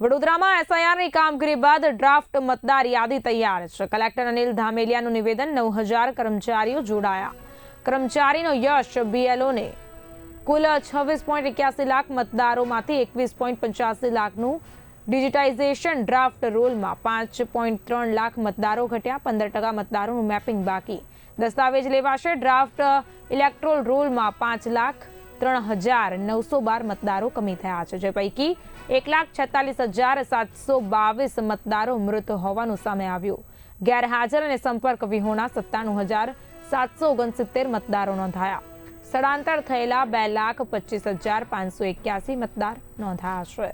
વડોદરામાં એસઆઈઆરની કામગીરી બાદ ડ્રાફ્ટ મતદાર યાદી તૈયાર છે. કલેક્ટર અનિલ ધામેલિયાનું નિવેદન, નવ હજાર કર્મચારીઓ જોડાયા. કર્મચારીનો યશ બીએલઓને કુલ છવ્વીસ પોઈન્ટ એક્યાસી લાખ મતદારોમાંથી એકવીસ પોઈન્ટ પંચ્યાસી લાખનું ડિજિટાઇઝેશન ડ્રાફ્ટ રોલમાં પાંચ પોઈન્ટ ત્રણ લાખ મતદારો ઘટ્યા, પંદર ટકા મતદારોનું મેપિંગ બાકી. દસ્તાવેજ લેવાશે ડ્રાફ્ટ ઇલેક્ટ્રોલ રોલમાં પાંચ લાખ ત્રણ હજાર નવસો બાર મતદારો કમી થયા છે. જે પૈકી એક લાખ છેતાલીસ હજાર સાતસો બાવીસ મતદારો મૃત હોવાનું સામે આવ્યું. ગેરહાજર અને સંપર્ક વિહોણા સત્તાણું હજાર સાતસો ઓગણસિત્તેર મતદારો નોંધાયા. સ્થળાંતર થયેલા બે લાખ પચીસ હજાર પાંચસો એક્યાસી મતદાર નોંધાયા છે.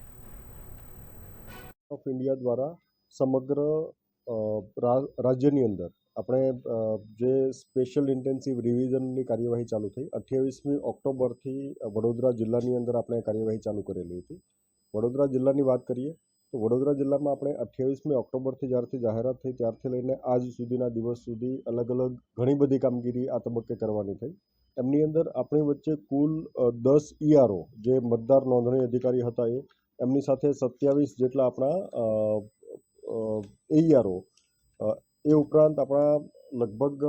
ઓફ ઇન્ડિયા દ્વારા સમગ્ર રાજ્યની અંદર આપણે જે સ્પેશિયલ ઇન્ટેન્સિવ રિવિઝનની કાર્યવાહી ચાલુ થઈ, અઠ્યાવીસમી ઓક્ટોબરથી વડોદરા જિલ્લાની અંદર આપણે કાર્યવાહી ચાલુ કરેલી હતી. વડોદરા જિલ્લાની વાત કરીએ, તો વડોદરા જિલ્લામાં આપણે અઠ્યાવીસમી ઓક્ટોબરથી જ્યારથી જાહેરાત થઈ, ત્યારથી લઈને આજ સુધીના દિવસ સુધી અલગ અલગ ઘણી બધી કામગીરી આ તબક્કે કરવાની થઈ. એમની અંદર આપણી વચ્ચે કુલ દસ ઈઆરઓ જે મતદાર નોંધણી અધિકારી હતા એ, એમની સાથે સત્યાવીસ જેટલા આપણા એઈઆરઓ એ ઉપરાંત આપણા લગભગ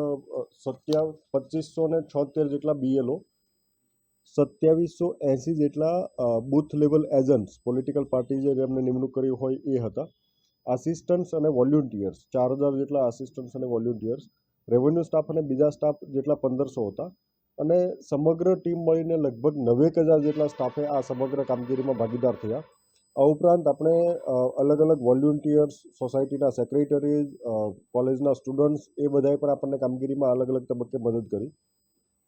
સત્યા પચીસો ને છોતેર જેટલા બીએલઓ સત્યાવીસો એંસી જેટલા booth level agents, political party જે એમને નિમણૂક કરી હોય એ હતા. આસિસ્ટન્ટ્સ અને વોલ્યુન્ટિયર્સ ચાર હજાર જેટલા આસિસ્ટન્ટ્સ અને વોલ્યુન્ટિયર્સ રેવન્યુ સ્ટાફ અને બીજા સ્ટાફ જેટલા પંદરસો હતા. અને સમગ્ર ટીમ મળીને લગભગ નવેક હજાર જેટલા સ્ટાફે આ સમગ્ર કામગીરીમાં ભાગીદાર થયા. આ ઉપરાંત આપણે અલગ અલગ વોલ્યુન્ટિયર્સ, સોસાયટીના સેક્રેટરીઝ કોલેજના સ્ટુડન્ટ્સ એ બધાએ પણ આપણને કામગીરીમાં અલગ અલગ તબક્કે મદદ કરી.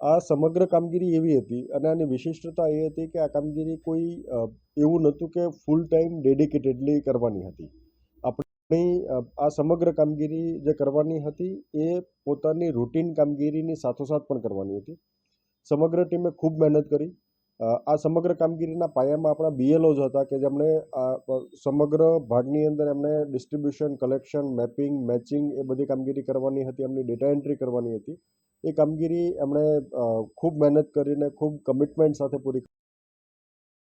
આ સમગ્ર કામગીરી એવી હતી અને આની વિશિષ્ટતા એ હતી કે આ કામગીરી કોઈ એવું નહોતું કે ફૂલ ટાઈમ ડેડિકેટેડલી કરવાની હતી. આપણી આ સમગ્ર કામગીરી જે કરવાની હતી એ પોતાની રૂટીન કામગીરીની સાથોસાથ પણ કરવાની હતી. સમગ્ર ટીમે ખૂબ મહેનત કરી. આ સમગ્ર કામગીરીના પાયામાં આપણા બીએલઓ જ હતા કે જેમણે આ સમગ્ર ભાગની અંદર એમણે ડિસ્ટ્રીબ્યુશન, કલેક્શન, મેપિંગ, મેચિંગ એ બધી કામગીરી કરવાની હતી, એમની ડેટા એન્ટ્રી કરવાની હતી. એ કામગીરી એમણે ખૂબ મહેનત કરીને, ખૂબ કમિટમેન્ટ સાથે પૂરી